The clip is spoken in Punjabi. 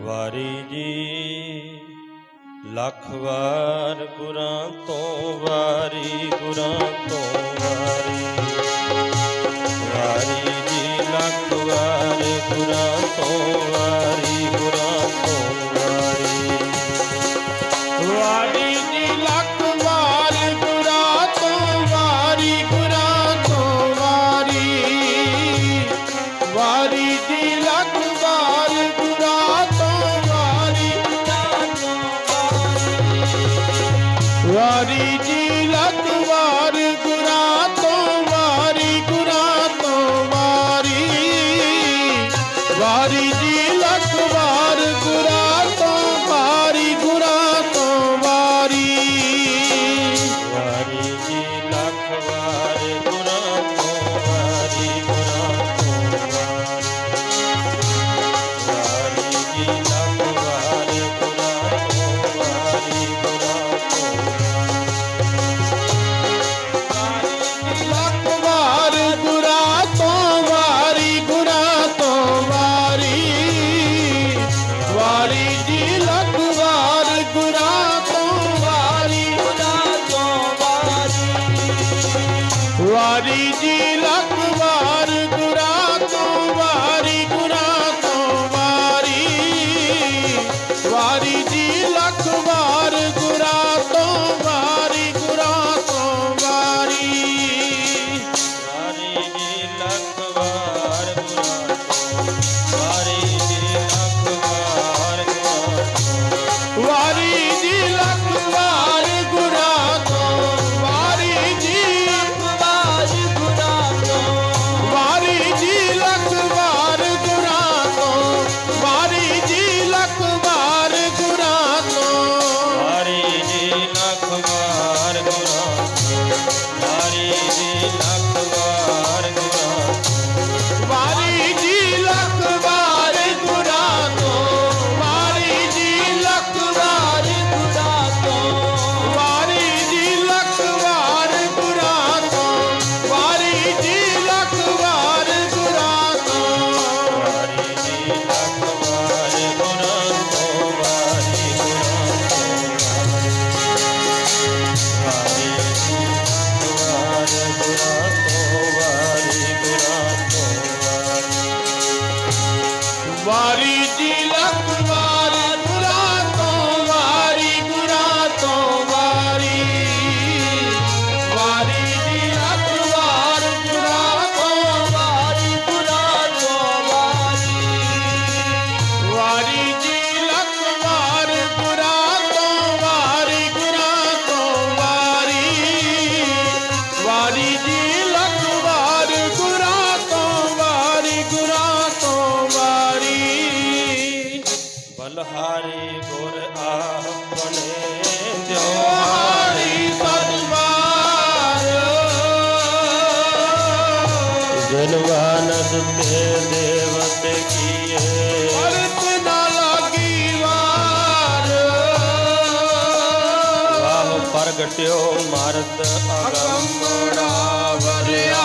ਵਾਰੀ ਜੀ, ਲੱਖ ਵਾਰ ਗੁਰਾਂ ਤੋਂ ਵਾਰੀ, ਗੁਰਾਂ ਤੋਂ ਵਾਰੀ। ਵਾਰੀ ਜੀ, ਲੱਖ ਵਾਰ ਗੁਰਾਂ ਤੋਂ ਵਾਰੀ, ਗੁਰਾਂ ਵਾਰੀ ਜੀ ਲੱਖ ਵਾਰ ਗੁਰਾ ਤੋਂ ਵਾਰੀ ਗੁਰਾ ਤੋਂ ਵਾਰੀ। ਵਾਰੀ ਜੀ ਲੱਖ ਵਾਰੀ ਜੀ ਲੱਖ ਵਾਰ ਗੁਰਾ ਤੋਂ ਵਾਰੀ ਗੁਰਾ ਤੋਂ ਵਾਰੀ। ਵਾਰੀ ਜੀ ਲੱਖ ਵਾਰ ਵਾਰੀ ਜੀ ਲੰਘਵਾ ਰਸਤੇ ਦੇਵਤ ਕੀਏ। ਅਰਥ ਨਾ ਲਾਗੀ ਵਾਰ। ਵਾਹ ਪ੍ਰਗਟਿਓ ਮਰਦ ਅਗੰਮੜਾ ਵਰਿਆ